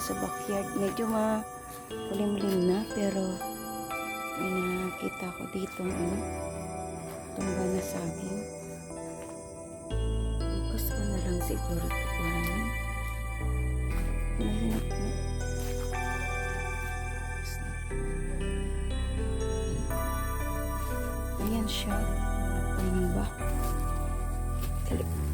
sa sa backyard. Medyo makulimlim na pero may nakita ko dito ano, tumba na saging. Bukas ko na lang siguro ito kuhanin. Mahinap na. Bukas na. Ayan siya. Tumba. Dali. Ayan.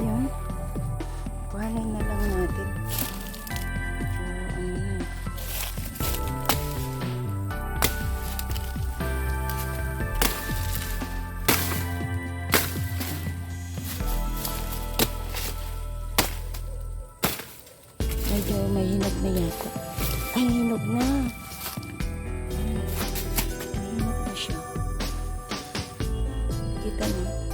Yun. Kuhanin na lang natin. So, ano na. Medyo may hinog na yata. Ay, hinog na. Ayan. May hinog na siya. Kita mo.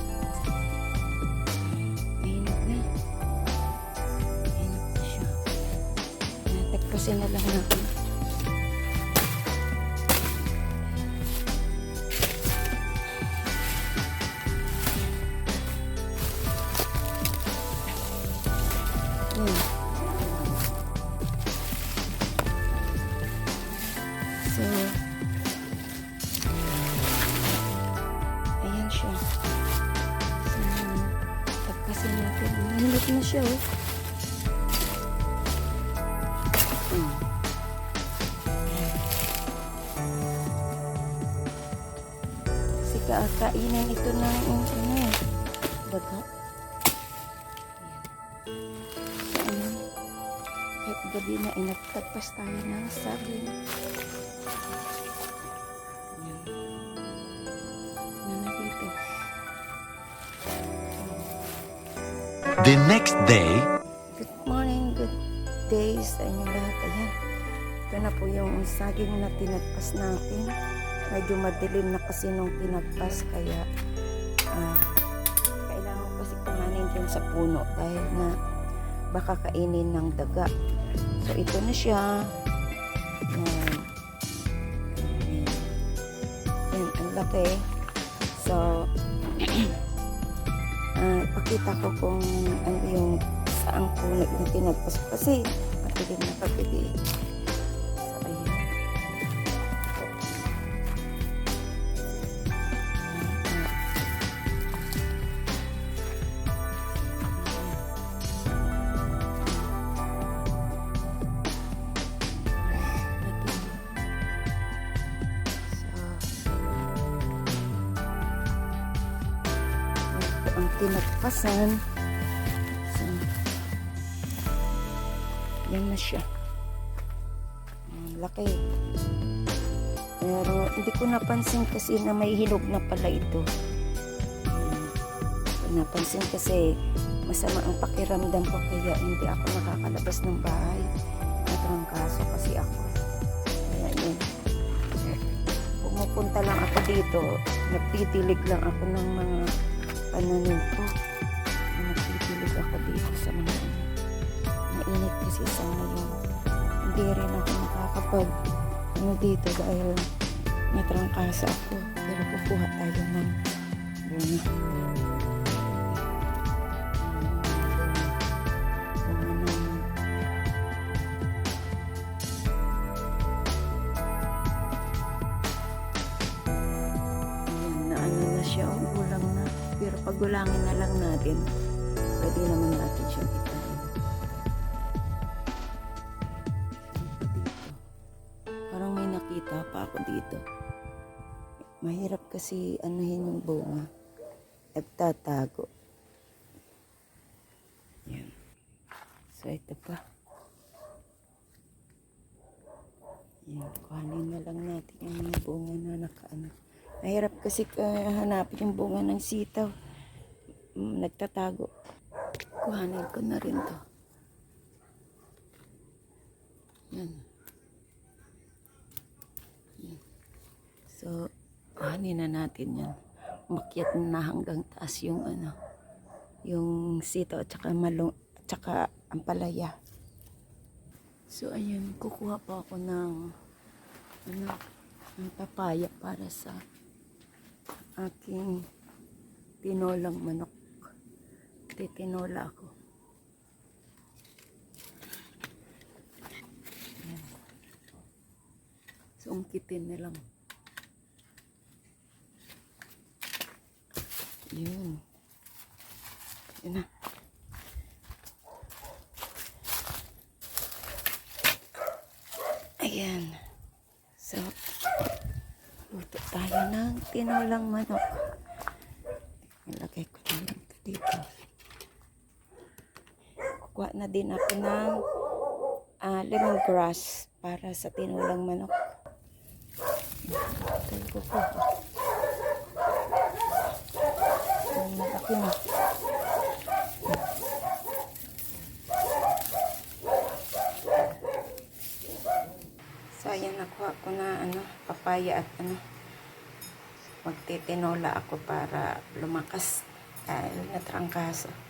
Natagpasin na lang natin. Hmm. So, ayan siya. So, tagpasin natin. Mainit na siya, oh. Kasi kaakainin ito ng ano, baga. Ayan. Kahit gabi na inagtagpas tayo ng saging. Ayan. Ano na dito? The next day, Good morning, good day sa inyo lahat. Ayan. Ito na po yung saging na tinagpas natin. Medyo madilim na kasi nung tinagpas kaya ah, kailangan kasi kumanin dyan sa puno dahil na baka kainin ng daga. So ito na siya. Yan. Yan, ang laki. So, ah ipakita ko kung ano yung saan ko na yung tinagpas kasi matilim na pagbibi. Ang tinagpasan. So, yan na siya. Ang laki. Pero hindi ko napansin kasi na may hinog na pala ito. Napansin kasi masama ang pakiramdam ko kaya hindi ako nakakalabas ng bahay. Natrangkaso kasi ako. Kaya yun. Pumupunta lang ako dito. Nagtitilig lang ako ng mga pananim ko. Nagtitilig ako dito sa mga ano. Mainit kasi sa ngayon. Hindi rin ako nakakapag ano dito dahil natrangkasa ako. Pero kukuha tayo ng bunga. Gulangin na lang natin, pwede naman natin siya itanim. Saan pa dito? Parang may nakita pa ako dito. Mahirap kasi anuhin yung bunga. Nagtatago. Yan. So, ito pa. Yan, kuhanin na lang natin yung mga bunga na nakaano. Mahirap kasi ah, hanapin yung bunga ng sitaw. Nagtatago. Kuhanin ko na rin to. Yan. Yan. So, kuhanin na natin yan. Makyat na hanggang taas yung ano, yung sitaw at saka malong, at saka ampalaya. So, ayun, kukuha pa ako ng, ano, ng papaya para sa aking tinolang manok. Titinola ako. Ayan. So, ungkitin na lang. Yun. Yun na. Ayan. So, luto tayo ng tinolang manok. Ilagay ko na lang ito dito. Kukuha na din ako ng ah, lemongrass para sa tinolang manok. Ilagay ko po. Ang malaki na. So, ayan, nakuha ko na, ano, papaya at, ano, magtitinola ako para lumakas dahil natrangkaso.